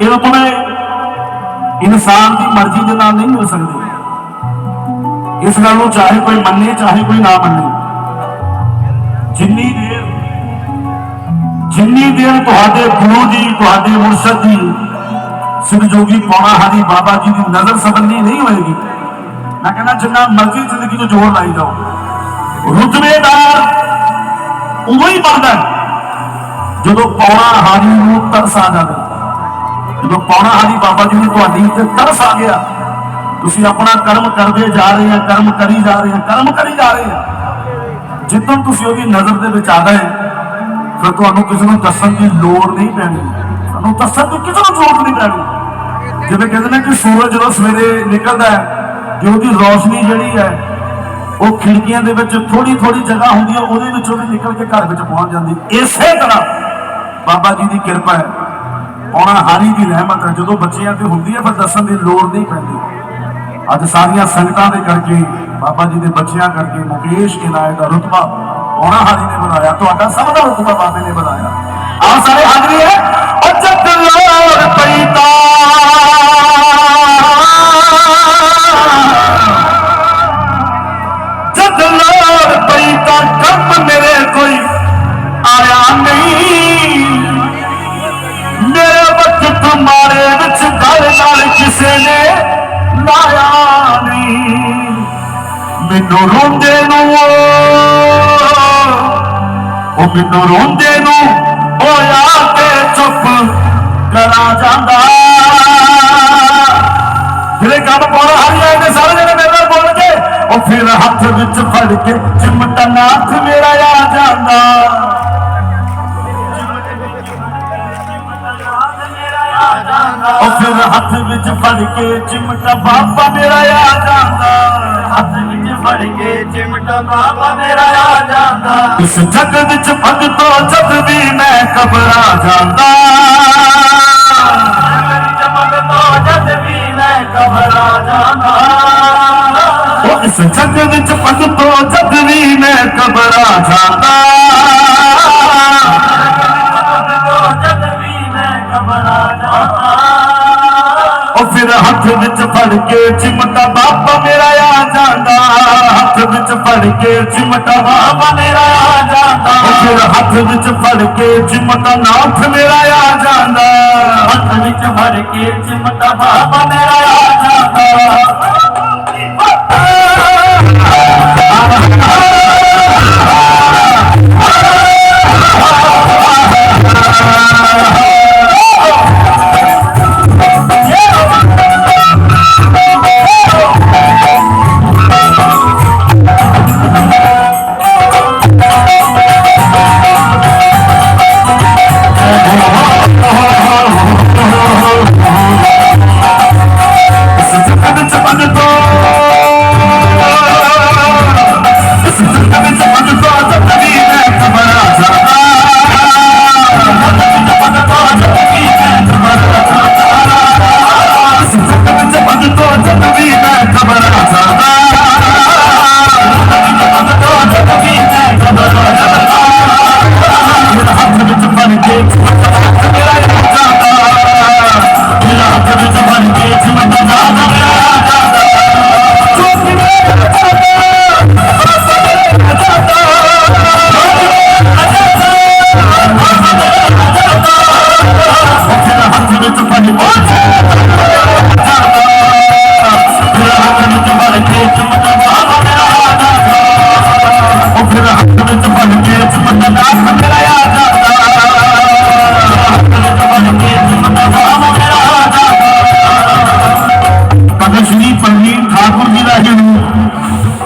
یہ رتبے انسان کی مرضی کے نام نہیں مل سکتے اس گل چاہے کوئی منے چاہے کوئی نہ منے جنی دیر جنی دیر تے گرو جی تے مرشد جی سرجوگی پونا ہاری بابا جی کی نظر سبندی نہیں ہوئے گی میں کہنا جنہ مرضی زندگی تو جوڑ لائی جاؤ رتبے دار اوہی مرد ہے جب پونا ہاری ترس آ جائے ਜਦੋਂ ਪੌਣਾ ਹਾਦੀ ਆ ਜਾਵੇ ਬਾਬਾ ਜੀ ਨੂੰ ਤੁਹਾਡੀ ਤੇ ਤਰਸ ਆ ਗਿਆ, ਤੁਸੀਂ ਆਪਣਾ ਕਰਮ ਕਰਦੇ ਜਾ ਰਹੇ ਆ, ਕਰਮ ਕਰੀ ਜਾ ਰਹੇ ਆ, ਕਰਮ ਕਰੀ ਜਾ ਰਹੇ ਆ। ਜਿੱਦੋਂ ਤੁਸੀਂ ਉਹਦੀ ਨਜ਼ਰ ਦੇ ਵਿੱਚ ਆ ਹੈ, ਫਿਰ ਤੁਹਾਨੂੰ ਕਿਸੇ ਨੂੰ ਦੱਸਣ ਦੀ ਲੋੜ ਨਹੀਂ ਪੈਣੀ। ਤੁਹਾਨੂੰ ਦੱਸਣ ਦੀ ਕਿਸੇ ਨੂੰ ਜ਼ਰੂਰਤ ਨਹੀਂ ਪੈਣੀ। ਜਿਵੇਂ ਕਹਿੰਦੇ ਨੇ ਕਿ ਸੂਰਜ ਜਦੋਂ ਸਵੇਰੇ ਨਿਕਲਦਾ ਹੈ, ਤੇ ਉਹਦੀ ਰੋਸ਼ਨੀ ਜਿਹੜੀ ਹੈ, ਉਹ ਖਿੜਕੀਆਂ ਦੇ ਵਿੱਚ ਥੋੜੀ ਥੋੜੀ ਜਗ੍ਹਾ ਹੁੰਦੀ ਹੈ, ਉਹਦੇ ਵਿੱਚੋਂ ਵੀ ਨਿਕਲ ਕੇ ਘਰ ਵਿੱਚ ਪਹੁੰਚ ਜਾਂਦੀ ਇਸੇ ਤਰ੍ਹਾਂ ਬਾਬਾ ਜੀ ਦੀ ਕਿਰਪਾ ਹੈ। ਆਉਣਾ ਹਾਰੀ ਦੀ ਰਹਿਮਤ ਹੈ। ਜਦੋਂ ਬੱਚਿਆਂ ਤੇ ਹੁੰਦੀ ਹੈ, ਫਿਰ ਦੱਸਣ ਦੀ ਲੋੜ ਨਹੀਂ ਪੈਂਦੀ। ਅੱਜ ਸਾਰੀਆਂ ਸੰਗਤਾਂ ਦੇ ਕਰਕੇ, ਬਾਬਾ ਜੀ ਦੇ ਬੱਚਿਆਂ ਕਰਕੇ, ਮੁਕੇਸ਼ ਇਨਾਇਤ ਦਾ ਰੁਤਬਾ ਆਉਣਾ ਹਾਰੀ ਨੇ ਬਣਾਇਆ। ਤੁਹਾਡਾ ਸਭ ਦਾ ਰੁਤਬਾ ਬਾਬੇ ਨੇ ਬਣਾਇਆ। ਆਹ ਸਾਰੇ ਹਾਜ਼ਰੀ ਹੈ। ਉਹ ਲੋੜ ਪੈਂਦਾ ਮੈਨੂੰ ਰੋਂਦੇ ਨੂੰ। ਉਹ ਮੈਨੂੰ ਰੋਂਦੇ ਨੂੰ। ਹੋਇਆ ਕੇ ਚੁੱਪ ਕਰਾ ਜਾਂਦਾ। ਜਿਹੜੇ ਕੰਮ ਪਾਉਣਾ ਹਰੀਆਂ ਨੇ, ਸਾਰੇ ਜਿਹੜੇ ਮੇਰੇ ਨਾਲ ਬੋਲ ਕੇ, ਉਹ ਫਿਰ ਹੱਥ ਵਿੱਚ ਫੜ ਕੇ ਚਿਮਟਾ ਨਾਥ ਮੇਰਾ ਆ ਜਾਂਦਾ। ਉਹ ਹੱਥ ਵਿੱਚ ਫੜ ਕੇ ਚਿਮਟਾ ਬਾਬਾ ਮੇਰਾ ਆ ਜਾਂਦਾ ਹੱਥ ਵਿੱਚ ਫੜ ਕੇ ਚਿਮਟਾ ਬਾਬਾ ਮੇਰਾ ਆ ਜਾਂਦਾ ਇਸ ਜਗਤ ਵਿੱਚ ਭਗ ਤੋਂ ਜਦ ਵੀ ਮੈਂ ਘਬਰਾ ਜਾਂਦਾ। ਮੇਰੀ ਚਮਕ ਵੀ ਮੈਂ ਘਬਰਾ ਜਾਂਦਾ। ਇਸ ਜੱਗ ਵਿੱਚ ਭਗ ਤੋਂ ਜਦ ਵੀ ਮੈਂ ਘਬਰਾ ਜਾਂਦਾ। میرا ہاتھ بچ پڑ کے چمٹا بابا میرا آ جاندا ہاتھ بچ پڑ کے چمٹا بابا میرا آ جاندا میرا ہاتھ بچ پڑ کے چمٹا ناتھ میرا آ جاندا ہاتھ بچ پڑ کے چمٹا بابا میرا آ جاندا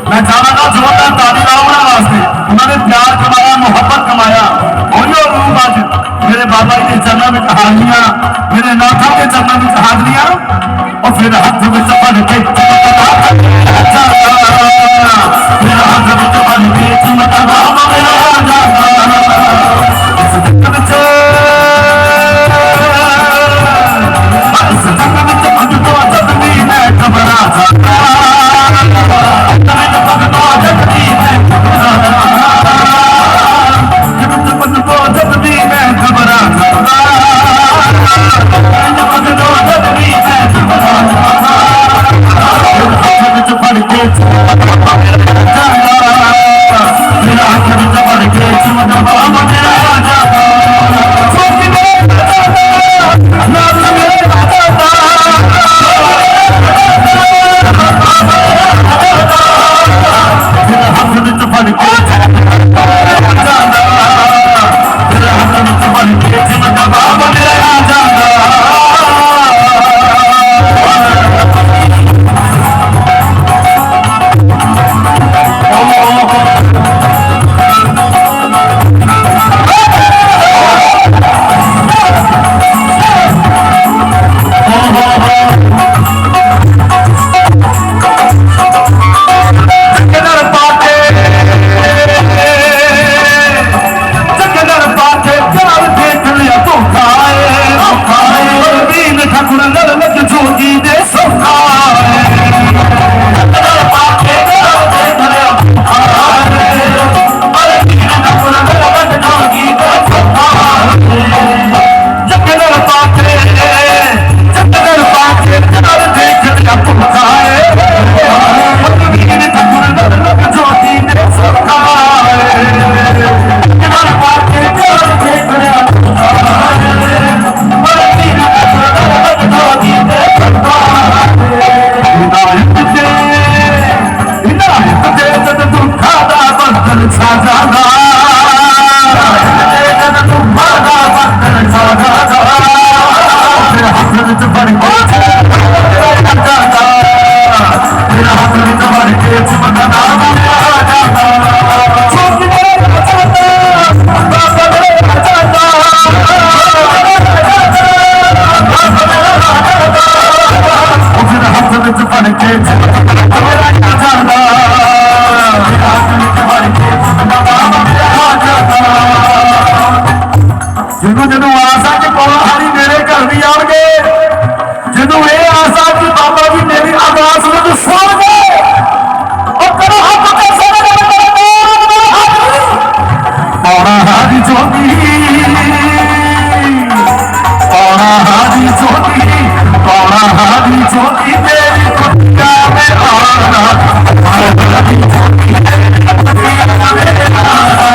来，咱们到直播间打 Hallelujah. Everybody, পড়াহার জমি পড়াহার জমি পড়াহার জমিতে আমি আর